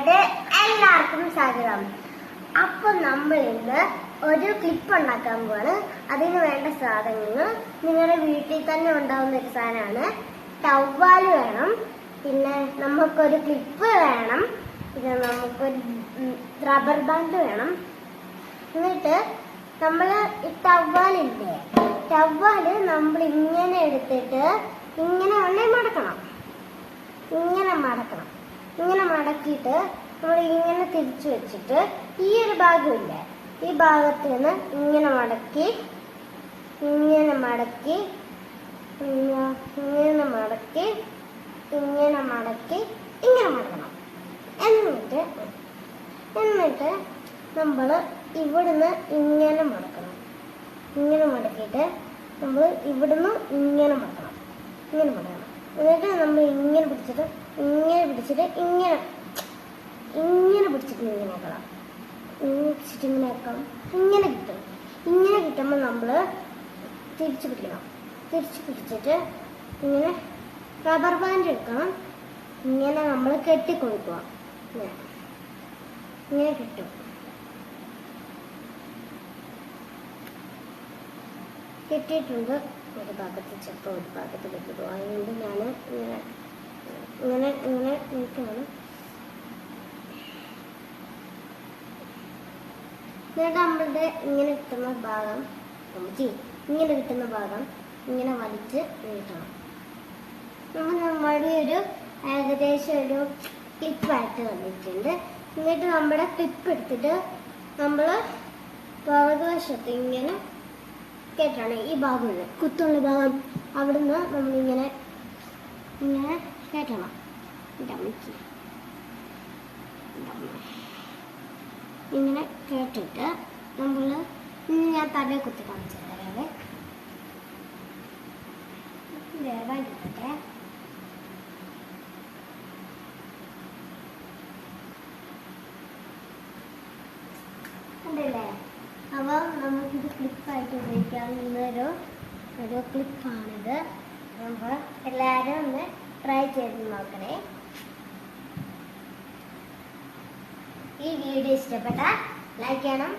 ചാനലിലോട്ട് എല്ലാവർക്കും സ്വാഗതം. അപ്പൊ നമ്മൾ ഇന്ന് ഒരു ക്ലിപ്പ് ഉണ്ടാക്കാൻ പോവാണ്. അതിന് വേണ്ട സാധനങ്ങൾ നിങ്ങളുടെ വീട്ടിൽ തന്നെ ഉണ്ടാവുന്ന ഒരു സാധനമാണ്. ടവ്വാൽ വേണം. പിന്നെ നമുക്കൊരു ക്ലിപ്പ് വേണം. പിന്നെ നമുക്കൊരു റബ്ബർ ബാൻഡ് വേണം. എന്നിട്ട് നമ്മൾ ഈ ടവ്വാലില്ലേ ടവ്വാൽ നമ്മൾ ഇങ്ങനെ എടുത്തിട്ട് ഇങ്ങനെ ഉണ്ണി മടക്കണം. ഇങ്ങനെ മടക്കണം. മടക്കിയിട്ട് നമ്മൾ ഇങ്ങനെ തിരിച്ചു വെച്ചിട്ട് ഈ ഒരു ഭാഗമില്ലേ ഈ ഭാഗത്ത് നിന്ന് ഇങ്ങനെ മടക്കി ഇങ്ങനെ മടക്കി ഇങ്ങനെ മടക്കി ഇങ്ങനെ മടക്കി ഇങ്ങനെ മടക്കണം. എന്നിട്ട് എന്നിട്ട് നമ്മൾ ഇവിടുന്ന് ഇങ്ങനെ മടക്കണം. ഇങ്ങനെ മടക്കിയിട്ട് നമ്മൾ ഇവിടുന്ന് ഇങ്ങനെ മടക്കണം. ഇങ്ങനെ മടക്കണം എന്നിട്ട് നമ്മൾ ഇങ്ങനെ പിടിച്ചിട്ട് ഇങ്ങനെ പിടിച്ചിട്ട് ഇങ്ങനെ ഇങ്ങനെ പിടിച്ചിട്ട് ഇങ്ങനെ ആക്കണം ഇങ്ങനെ പിടിച്ചിട്ട് ഇങ്ങനെ ആക്കണം ഇങ്ങനെ കിട്ടും. ഇങ്ങനെ കിട്ടുമ്പോൾ നമ്മൾ തിരിച്ചു പിടിക്കണം. തിരിച്ചു പിടിച്ചിട്ട് ഇങ്ങനെ റബ്ബർ ബാൻഡ് എടുക്കണം. ഇങ്ങനെ നമ്മൾ കെട്ടിക്കൊടുക്കുക. ഇങ്ങനെ. ഇങ്ങനെ കിട്ടും. കിട്ടിയിട്ടുണ്ട്. ഒരു ഭാഗത്ത് ചെറുപ്പം ഒരു ഭാഗത്ത് ഇങ്ങനെ ഇങ്ങനെ നിൽക്കുകയാണ് എന്നിട്ട് നമ്മളുടെ ഇങ്ങനെ കിട്ടുന്ന ഭാഗം ഇങ്ങനെ കിട്ടുന്ന ഭാഗം ഇങ്ങനെ വലിച്ച് വീട്ടണം നമ്മൾ നമ്മുടെ ഒരു ഏകദേശം ഒരു ക്ലിപ്പായിട്ട് വന്നിട്ടുണ്ട്. എന്നിട്ട് നമ്മുടെ ക്ലിപ്പ് എടുത്തിട്ട് നമ്മൾ പുറകുവശത്ത് ഇങ്ങനെ കേട്ടാണ് ഈ ഭാഗമുള്ള കുത്തുള്ള ഭാഗം അവിടുന്ന് നമ്മളിങ്ങനെ ഇങ്ങനെ കേട്ടണം ഇങ്ങനെ കേട്ടിട്ട് നമ്മൾ ഞാൻ തല കുത്തി കാണിച്ചു തരാവേ വേവാൻ നമുക്ക് കണ്ടില്ലേ? അപ്പോൾ നമുക്കിത് ക്ലിപ്പായിട്ട് ഉപയോഗിക്കാവുന്ന ഒരു ക്ലിപ്പാണിത് അപ്പോൾ എല്ലാവരും ഒന്ന് ട്രൈ ചെയ്ത് നോക്കണേ. ഈ വീഡിയോ ഇഷ്ടപ്പെട്ടാൽ ലൈക്ക് ചെയ്യണം.